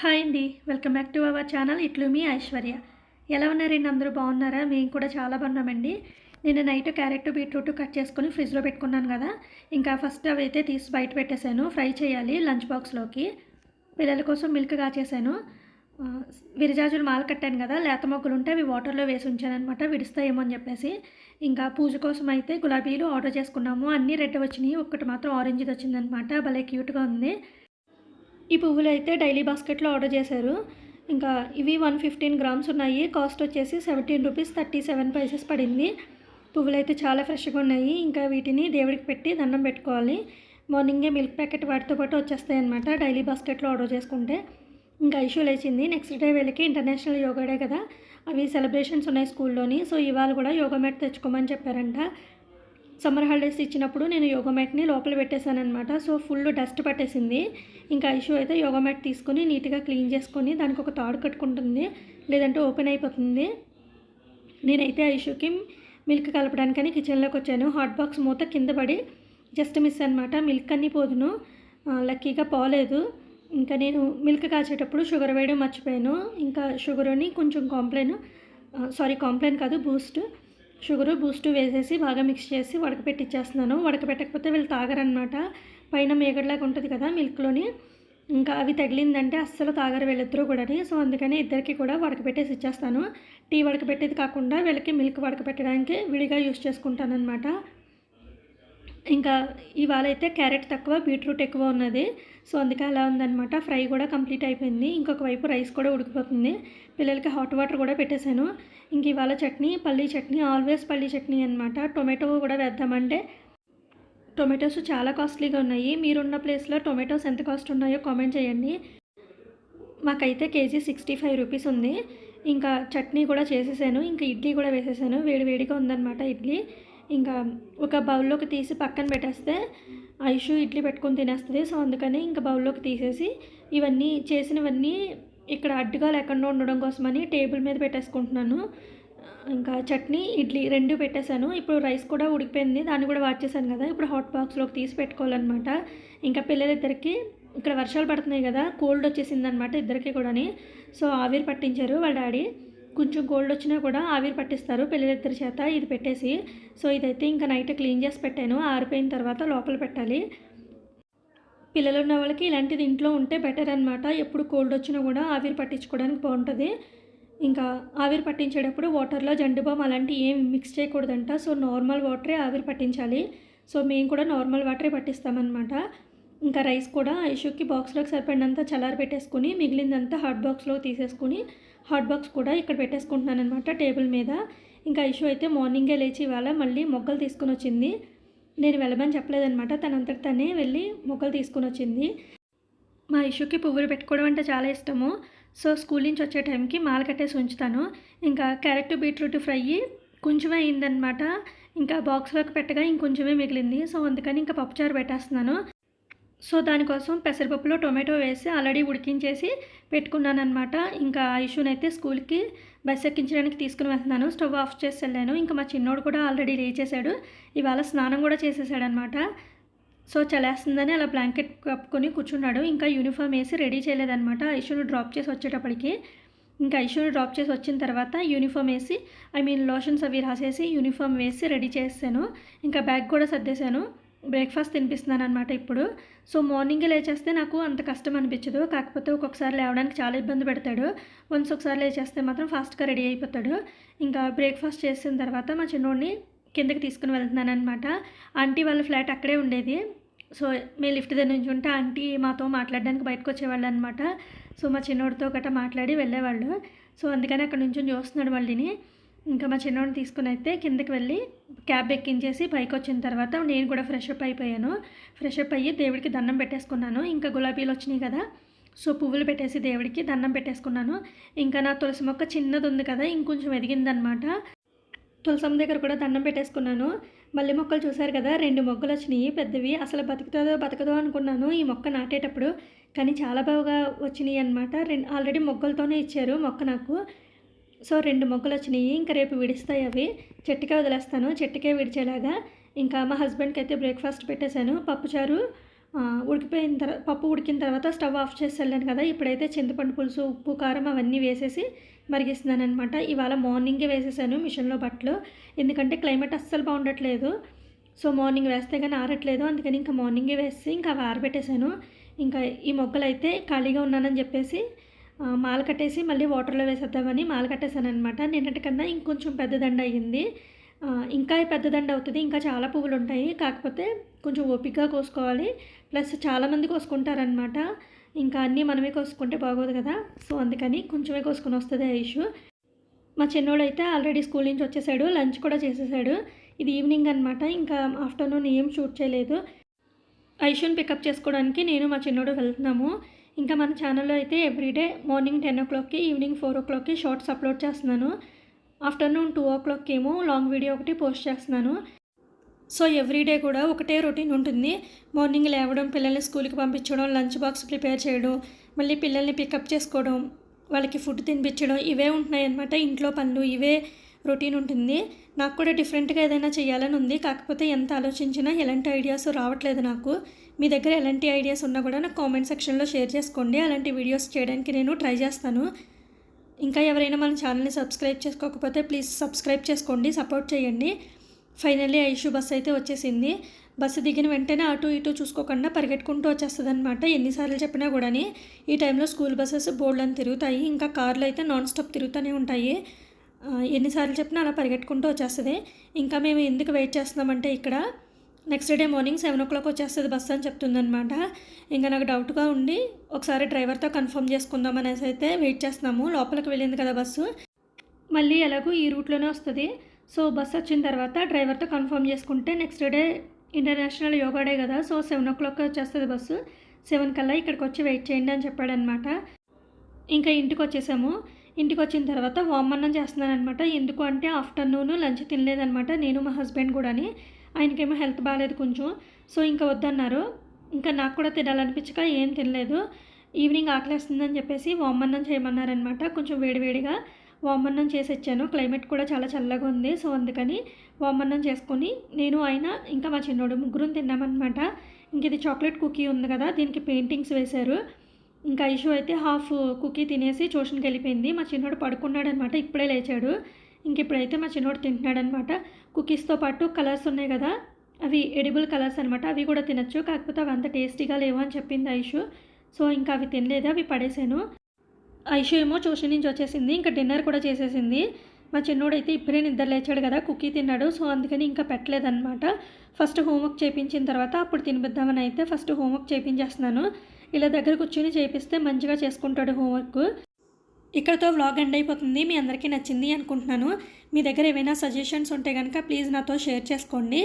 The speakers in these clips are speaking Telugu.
హాయ్ అండి. Welcome back to our channel. ఇట్లు మీ ఐశ్వర్య. ఎలా ఉన్నారండి అందరూ బాగున్నారా? మేము కూడా చాలా బాగున్నామండి. నేను నైట్ క్యారెట్ బీట్రూట్ కట్ చేసుకొని ఫ్రిడ్జ్లో పెట్టుకున్నాను కదా. ఇంకా ఫస్ట్ అవి అయితే తీసి బయట పెట్టేశాను. ఫ్రై చేయాలి లంచ్ బాక్స్లోకి. పిల్లల కోసం మిల్క్ కాచేసాను విరిజాజులు విరజాజులు మాల కట్టాను కదా. లేత మొగ్గులు ఉంటే అవి వాటర్లో వేసి ఉంచాను అనమాట విడుస్తాయేమో అని చెప్పేసి. ఇంకా పూజ కోసం అయితే గులాబీలు ఆర్డర్ చేసుకున్నాము. అన్నీ రెడ్ వచ్చినాయి. ఒక్కటి మాత్రం ఆరెంజ్ది వచ్చిందనమాట భలే క్యూట్గా ఉంది. ఈ పువ్వులు అయితే డైలీ బాస్కెట్లో ఆర్డర్ చేశారు. ఇంకా ఇవి వన్ ఫిఫ్టీన్ గ్రామ్స్ ఉన్నాయి. కాస్ట్ వచ్చేసి seventeen rupees thirty seven paises పడింది. పువ్వులు అయితే చాలా ఫ్రెష్గా ఉన్నాయి. ఇంకా వీటిని దేవుడికి పెట్టి దండం పెట్టుకోవాలి. మార్నింగే మిల్క్ ప్యాకెట్ వాటితో పాటు వచ్చేస్తాయి అనమాట డైలీ బాస్కెట్లో ఆర్డర్ చేసుకుంటే. ఇంకా ఇష్యూ లేచింది. నెక్స్ట్ డే వెళ్ళకి ఇంటర్నేషనల్ యోగా డే కదా. అవి సెలబ్రేషన్స్ ఉన్నాయి స్కూల్లోని. సో ఇవాళ కూడా యోగా మ్యాట్ తెచ్చుకోమని చెప్పారంట. సమ్మర్ హాలిడేస్ ఇచ్చినప్పుడు నేను యోగా మ్యాట్ని లోపల పెట్టేశాను అనమాట సో ఫుల్ డస్ట్ పట్టేసింది. ఇంకా ఇష్యూ అయితే యోగా మ్యాట్ తీసుకొని నీట్గా క్లీన్ చేసుకొని దానికి ఒక తాడు కట్టుకుంటుంది. లేదంటే ఓపెన్ అయిపోతుంది. నేనైతే ఆ ఇష్యూకి మిల్క్ కలపడానికని కిచెన్లోకి వచ్చాను. హాట్ బాక్స్ మూత కింద పడి జస్ట్ మిస్ అనమాట మిల్క్ అన్నీ పోదును. లక్కీగా పోలేదు. ఇంకా నేను మిల్క్ కాచేటప్పుడు షుగర్ వేయడం మర్చిపోయాను. ఇంకా షుగర్ని కొంచెం కాంప్లైన్ సారీ కాంప్లైన్ కాదు బూస్ట్. షుగరు బూస్ట్ వేసేసి బాగా మిక్స్ చేసి వడకపెట్టిచ్చేస్తున్నాను. వడకపెట్టకపోతే వీళ్ళు తాగరనమాట. పైన మేగడలాగా ఉంటుంది కదా మిల్క్లోని. ఇంకా అవి తగిలిందంటే అస్సలు తాగరు వీళ్ళిద్దరూ కూడా సో అందుకని ఇద్దరికి కూడా వడకపెట్టేసి ఇచ్చేస్తాను. టీ వడకపెట్టేది కాకుండా వీళ్ళకి మిల్క్ వడకపెట్టడానికి విడిగా యూస్ చేసుకుంటాను అనమాట ఇంకా ఇవాళ అయితే క్యారెట్ తక్కువ బీట్రూట్ ఎక్కువ ఉన్నది. సో అందుకే అలా ఉందన్నమాట. ఫ్రై కూడా కంప్లీట్ అయిపోయింది. ఇంకొక వైపు రైస్ కూడా ఉడికిపోతుంది. పిల్లలకి హాట్ వాటర్ కూడా పెట్టేశాను. ఇంక ఇవాళ చట్నీ పల్లీ చట్నీ ఆల్వేస్ పల్లీ చట్నీ అనమాట టొమాటో కూడా వేద్దామంటే టొమాటోస్ చాలా కాస్ట్లీగా ఉన్నాయి. మీరున్న ప్లేస్లో టొమాటోస్ ఎంత కాస్ట్ ఉన్నాయో కామెంట్ చేయండి. మాకైతే కేజీ సిక్స్టీ ఫైవ్ రూపీస్ ఉంది. ఇంకా చట్నీ కూడా చేసేసాను. ఇంకా ఇడ్లీ కూడా వేసేసాను. వేడి వేడిగా ఉందన్నమాట ఇడ్లీ. ఇంకా ఒక బౌల్లోకి తీసి పక్కన పెట్టేస్తే ఐషు ఇడ్లీ పెట్టుకొని తినేస్తుంది. సో అందుకని ఇంకా బౌల్లోకి తీసేసి ఇవన్నీ చేసినవన్నీ ఇక్కడ అడ్డుగా లేకుండా ఉండడం కోసమని టేబుల్ మీద పెట్టేసుకుంటున్నాను. ఇంకా చట్నీ ఇడ్లీ రెండు పెట్టేశాను. ఇప్పుడు రైస్ కూడా ఉడికిపోయింది. దాన్ని కూడా వాచేసాను కదా. ఇప్పుడు హాట్ బాక్స్లోకి తీసి పెట్టుకోవాలన్నమాట. ఇంకా పిల్లలిద్దరికి ఇక్కడ వర్షాలు పడుతున్నాయి కదా. కోల్డ్ వచ్చేసింది అనమాట ఇద్దరికి కూడాని. సో ఆవిరి పట్టించారు వాళ్ళ డాడీ. కొంచెం గోల్డ్ వచ్చినా కూడా ఆవిరి పట్టిస్తారు పిల్లలిద్దరి చేత ఇది పెట్టేసి. సో ఇదైతే ఇంకా నైట్ క్లీన్ చేసి పెట్టాను. ఆరిపోయిన తర్వాత లోపల పెట్టాలి. పిల్లలు ఉన్న వాళ్ళకి ఇలాంటిది ఇంట్లో ఉంటే బెటర్ అనమాట ఎప్పుడు కోల్డ్ వచ్చినా కూడా ఆవిరి పట్టించుకోవడానికి బాగుంటుంది. ఇంకా ఆవిరి పట్టించేటప్పుడు వాటర్లో జండుబామ్ అలాంటివి ఏం మిక్స్ చేయకూడదంట. సో నార్మల్ వాటరే ఆవిరి పట్టించాలి. సో మేము కూడా నార్మల్ వాటరే పట్టిస్తామన్నమాట. ఇంకా రైస్ కూడా ఐషుకి బాక్స్లోకి సరిపడినంత చల్లారి పెట్టేసుకుని మిగిలిందంతా హాట్ బాక్స్లో తీసేసుకుని హాట్ బాక్స్ కూడా ఇక్కడ పెట్టేసుకుంటున్నాను అనమాట టేబుల్ మీద. ఇంకా ఇష్యూ అయితే మార్నింగే లేచి ఇవాళ మళ్ళీ మొగ్గలు తీసుకుని వచ్చింది. నేను వెళ్ళమని చెప్పలేదనమాట తనంతటి తనే వెళ్ళి మొగ్గలు తీసుకుని వచ్చింది. మా ఇష్యూకి పువ్వులు పెట్టుకోవడం అంటే చాలా ఇష్టము. సో స్కూల్ నుంచి వచ్చే టైంకి మాల కట్టేసి ఉంచుతాను. ఇంకా క్యారెట్ బీట్రూట్ ఫ్రై కొంచెమే అయిందనమాట ఇంకా బాక్స్లోకి పెట్టగా ఇంకొంచెమే మిగిలింది. సో అందుకని ఇంకా పప్పుచారు పెట్టేస్తున్నాను. సో దానికోసం పెసరపప్పులో టొమాటో వేసి ఆల్రెడీ ఉడికించేసి పెట్టుకున్నాను అనమాట ఇంకా ఐషునైతే స్కూల్కి బస్ ఎక్కించడానికి తీసుకుని వెళ్తున్నాను. స్టవ్ ఆఫ్ చేసి వెళ్ళాను. ఇంకా మా చిన్నోడు కూడా ఆల్రెడీ లేచేశాడు. ఇవాళ స్నానం కూడా చేసేసాడు అనమాట సో చలేస్తుందని అలా బ్లాంకెట్ కప్పుకొని కూర్చున్నాడు. ఇంకా యూనిఫామ్ వేసి రెడీ చేయలేదనమాట ఐషుని డ్రాప్ చేసి వచ్చేటప్పటికి. ఇంకా ఐషును డ్రాప్ చేసి వచ్చిన తర్వాత యూనిఫామ్ వేసి ఐ మీన్ లోషన్స్ అవి రాసేసి యూనిఫామ్ వేసి రెడీ చేసాను. ఇంకా బ్యాగ్ కూడా సర్దేశాను. బ్రేక్ఫాస్ట్ తినిపిస్తున్నాను అనమాట ఇప్పుడు. సో మార్నింగే లేచేస్తే నాకు అంత కష్టం అనిపించదు. కాకపోతే ఒక్కొక్కసారి లేవడానికి చాలా ఇబ్బంది పెడతాడు. వన్స్ ఒకసారి లేచేస్తే మాత్రం ఫాస్ట్గా రెడీ అయిపోతాడు. ఇంకా బ్రేక్ఫాస్ట్ చేసిన తర్వాత మా చిన్నోడిని కిందకి తీసుకుని వెళ్తున్నాను అనమాట ఆంటీ వాళ్ళ ఫ్లాట్ అక్కడే ఉండేది. సో మేము లిఫ్ట్ దగ్గర నుంచి ఉంటే ఆంటీ మాతో మాట్లాడడానికి బయటకు వచ్చేవాళ్ళు అనమాట సో మా చిన్నోడితో గట్రా మాట్లాడి వెళ్ళేవాళ్ళు. సో అందుకని అక్కడ నుంచి చూస్తున్నాడు వాళ్ళని. ఇంకా మా చిన్నోడిని తీసుకుని అయితే కిందకి వెళ్ళి క్యాబ్ ఎక్కించేసి పైకి వచ్చిన తర్వాత నేను కూడా ఫ్రెష్ అప్ అయిపోయాను. ఫ్రెష్ అప్ అయ్యి దేవుడికి దండం పెట్టేసుకున్నాను. ఇంకా గులాబీలు వచ్చినాయి కదా. సో పువ్వులు పెట్టేసి దేవుడికి దండం పెట్టేసుకున్నాను. ఇంకా నా తులసి మొక్క చిన్నది ఉంది కదా ఇంకొంచెం ఎదిగిందనమాట. తులసమ్మ దగ్గర కూడా దండం పెట్టేసుకున్నాను. మల్లె మొక్కలు చూశారు కదా రెండు మొగ్గలు వచ్చినాయి పెద్దవి. అసలు బతుకుతుందో బతకదో అనుకున్నాను ఈ మొక్క నాటేటప్పుడు. కానీ చాలా బాగా వచ్చినాయి అనమాట రెండు ఆల్రెడీ మొగ్గలతోనే ఇచ్చారు మొక్క నాకు. సో రెండు మొగ్గలు వచ్చినాయి. ఇంకా రేపు విడిస్తాయి అవి. చెట్టుకే వదిలేస్తాను. చెట్టుకే విడిచేలాగా ఇంకా మా హస్బెండ్కి అయితే బ్రేక్ఫాస్ట్ పెట్టేశాను. పప్పుచారు ఉడికిపోయిన తర్వాత పప్పు ఉడికిన తర్వాత స్టవ్ ఆఫ్ చేసి వెళ్ళాను కదా. ఇప్పుడైతే చింతపండు పులుసు ఉప్పు కారం అవన్నీ వేసేసి మరిగిస్తున్నాను అనమాట ఇవాళ మార్నింగే వేసేసాను మిషన్లో బట్టలు. ఎందుకంటే క్లైమేట్ అస్సలు బాగుండట్లేదు. సో మార్నింగ్ వేస్తే కానీ ఆరట్లేదు. అందుకని ఇంకా మార్నింగే వేసి ఇంకా అవి ఆరబెట్టేశాను. ఇంకా ఈ మొగ్గలు అయితే ఖాళీగా ఉన్నానని చెప్పేసి మాల కట్టేసి మళ్ళీ వాటర్లో వేసేద్దామని మాల కట్టేశాను అనమాట నిన్నటి కన్నా ఇంకొంచెం పెద్దదండ అయ్యింది. ఇంకా పెద్దదండ అవుతుంది. ఇంకా చాలా పువ్వులు ఉంటాయి. కాకపోతే కొంచెం ఓపికగా కోసుకోవాలి. ప్లస్ చాలామంది కోసుకుంటారనమాట ఇంకా అన్నీ మనమే కోసుకుంటే బాగోదు కదా. సో అందుకని కొంచెమే కోసుకొని వస్తుంది ఇష్యూ. మా చిన్నోడు అయితే ఆల్రెడీ స్కూల్ నుంచి వచ్చేసాడు. లంచ్ కూడా చేసేసాడు. ఇది ఈవినింగ్ అనమాట ఇంకా ఆఫ్టర్నూన్ ఏం షూట్ చేయలేదు. ఐషుని పికప్ చేసుకోవడానికి నేను మా చిన్నోడు వెళ్తున్నాము. ఇంకా మన ఛానల్లో అయితే ఎవ్రీడే మార్నింగ్ టెన్ ఓ క్లాక్కి ఈవినింగ్ ఫోర్ ఓ క్లాక్కి షార్ట్స్ అప్లోడ్ చేస్తున్నాను. ఆఫ్టర్నూన్ టూ ఓ క్లాక్కి ఏమో లాంగ్ వీడియో ఒకటి పోస్ట్ చేస్తున్నాను. సో ఎవ్రీడే కూడా ఒకటే రొటీన్ ఉంటుంది. మార్నింగ్ లేవడం పిల్లల్ని స్కూల్కి పంపించడం లంచ్ బాక్స్ ప్రిపేర్ చేయడం మళ్ళీ పిల్లల్ని పికప్ చేసుకోవడం వాళ్ళకి ఫుడ్ తినిపించడం ఇవే ఉంటున్నాయి అన్నమాట ఇంట్లో పనులు ఇవే రొటీన్ ఉంటుంది. నాకు కూడా డిఫరెంట్గా ఏదైనా చేయాలని ఉంది. కాకపోతే ఎంత ఆలోచించినా ఎలాంటి ఐడియాస్ రావట్లేదు నాకు. మీ దగ్గర ఎలాంటి ఐడియాస్ ఉన్నా కూడా నాకు కామెంట్ సెక్షన్లో షేర్ చేసుకోండి. అలాంటి వీడియోస్ చేయడానికి నేను ట్రై చేస్తాను. ఇంకా ఎవరైనా మన ఛానల్ని సబ్స్క్రైబ్ చేసుకోకపోతే ప్లీజ్ సబ్స్క్రైబ్ చేసుకోండి. సపోర్ట్ చేయండి. ఫైనల్లీ ఐషు బస్ అయితే వచ్చేసింది. బస్సు దిగిన వెంటనే అటు ఇటు చూసుకోకుండా పరిగెట్టుకుంటూ వచ్చేస్తుంది అనమాట ఎన్నిసార్లు చెప్పినా కూడాని ఈ టైంలో స్కూల్ బస్సెస్ బోర్డులను తిరుగుతాయి. ఇంకా కార్లు అయితే నాన్ స్టాప్ తిరుగుతూనే ఉంటాయి. ఎన్నిసార్లు చెప్పినా అలా పరిగెట్టుకుంటూ వచ్చేస్తుంది. ఇంకా మేము ఎందుకు వెయిట్ చేస్తున్నామంటే ఇక్కడ next day morning seven o'clock వచ్చేస్తుంది బస్సు అని చెప్తుందనమాట ఇంకా నాకు డౌట్గా ఉండి ఒకసారి డ్రైవర్తో కన్ఫర్మ్ చేసుకుందాం అనేసి అయితే వెయిట్ చేస్తున్నాము. లోపలికి వెళ్ళింది కదా బస్సు. మళ్ళీ ఎలాగో ఈ రూట్లోనే వస్తుంది. సో బస్ వచ్చిన తర్వాత డ్రైవర్తో కన్ఫర్మ్ చేసుకుంటే next day international yoga day కదా. సో సెవెన్ ఓ క్లాక్ వచ్చేస్తుంది బస్సు. సెవెన్ కల్లా ఇక్కడికి వచ్చి వెయిట్ చేయండి అని చెప్పాడనమాట ఇంకా ఇంటికి వచ్చేసాము. ఇంటికి వచ్చిన తర్వాత వామన్నం చేస్తున్నాను అనమాట ఎందుకు అంటే ఆఫ్టర్నూన్ లంచ్ తినలేదనమాట నేను మా హస్బెండ్ కూడాని. ఆయనకేమో హెల్త్ బాగాలేదు కొంచెం. సో ఇంకా వద్దన్నారు. ఇంకా నాకు కూడా తినాలనిపించక ఏం తినలేదు. ఈవినింగ్ ఆకలేస్తుందని చెప్పేసి వామన్నం చేయమన్నారనమాట కొంచెం వేడివేడిగా వామన్నం చేసి ఇచ్చాను క్లైమేట్ కూడా చాలా చల్లగా ఉంది. సో అందుకని వామన్నం చేసుకొని నేను ఆయన ఇంకా మా చిన్నోడు ముగ్గురం తిన్నామన్నమాట. ఇంక ఇది చాక్లెట్ కుకీ ఉంది కదా. దీనికి పెయింటింగ్స్ వేశారు. ఇంకా ఐషు అయితే హాఫ్ కుకీ తినేసి ట్యూషన్కి వెళ్ళిపోయింది. మా చిన్నోడు పడుకున్నాడు అనమాట ఇప్పుడే లేచాడు. ఇంక ఇప్పుడైతే మా చిన్నోడు తింటున్నాడు అనమాట కుకీస్తో పాటు కలర్స్ ఉన్నాయి కదా అవి ఎడిబుల్ కలర్స్ అనమాట. అవి కూడా తినచ్చు కాకపోతే అవి అంత టేస్టీగా లేవు అని చెప్పింది ఐషు. సో ఇంకా అవి తినలేదు అవి పడేసాను. ఐషు ఏమో ట్యూషన్ నుంచి వచ్చేసింది ఇంకా డిన్నర్ కూడా చేసేసింది. మా చిన్నోడు అయితే ఇప్పుడే నిద్ర లేచాడు కదా కుకీ తిన్నాడు. సో అందుకని ఇంకా పెట్టలేదన్నమాట ఫస్ట్ హోంవర్క్ చేయించిన తర్వాత అప్పుడు తినిపిద్దామని అయితే ఫస్ట్ హోంవర్క్ చేయించేస్తున్నాను ఇలా దగ్గర కూర్చొని చేపిస్తే మంచిగా చేసుకుంటాడు హోంవర్క్. ఇక్కడతో వ్లాగ్ ఎండ్ అయిపోతుంది. మీ అందరికీ నచ్చింది అనుకుంటున్నాను. మీ దగ్గర ఏమైనా సజెషన్స్ ఉంటే కనుక ప్లీజ్ నాతో షేర్ చేసుకోండి.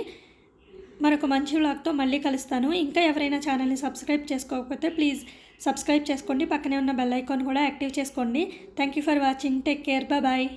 మరొక మంచి వ్లాగ్తో మళ్ళీ కలుస్తాను. ఇంకా ఎవరైనా ఛానల్ని సబ్స్క్రైబ్ చేసుకోకపోతే ప్లీజ్ సబ్స్క్రైబ్ చేసుకోండి. పక్కనే ఉన్న బెల్ ఐకాన్ కూడా యాక్టివ్ చేసుకోండి. Thank you for watching. Take care. Bye.